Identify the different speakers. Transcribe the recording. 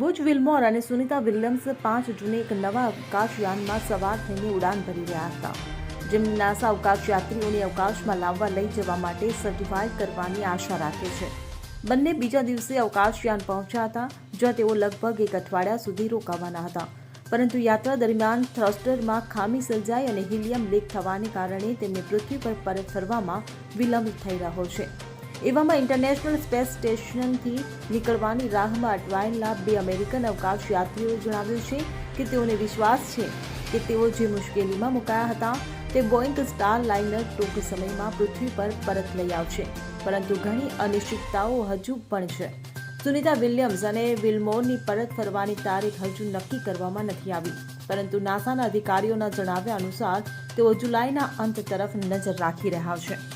Speaker 1: બુચ વિલ્મોર અને સુનિતા વિલિયમ્સ પાંચ જૂને એક નવા અવકાશયાનમાં સવાર થઈને ઉડાન ભરી રહ્યા હતા, જેમ નાસા અવકાશ યાત્રીઓને અવકાશમાં લાવવા લઈ જવા માટે સર્ટિફાઈ કરવાની આશા રાખે છે. બંને બીજા દિવસે અવકાશયાન પહોંચ્યા હતા, જ્યાં તેઓ લગભગ એક અઠવાડિયા સુધી રોકાવાના હતા. પરંતુ યાત્રા દરમિયાન થ્રસ્ટરમાં ખામી સર્જાઈ અને હિલિયમ લીક થવાને કારણે તેમને પૃથ્વી પર પરત ફરવામાં વિલંબ થઈ રહ્યો છે. એવામાં ઇન્ટરનેશનલ સ્પેસ સ્ટેશનથી નીકળવાની રાહમાં અટવાયેલા બે અમેરિકન અવકાશ યાત્રીઓએ જણાવ્યું છે કે તેઓને વિશ્વાસ છે કે તેઓ જે મુશ્કેલીમાં મુકાયા હતા, તે બોઈંગ સ્ટાર લાઇનર ટૂંક સમયમાં પૃથ્વી પર પરત લઈ આવશે. પરંતુ ઘણી અનિશ્ચિતતાઓ હજુ પણ છે. સુનિતા વિલિયમ્સ અને વિલમોરની પરત ફરવાની તારીખ હજુ નક્કી કરવામાં નથી આવી. પરંતુ નાસાના અધિકારીઓના જણાવ્યા અનુસાર, તેઓ જુલાઈના અંત તરફ નજર રાખી રહ્યા છે.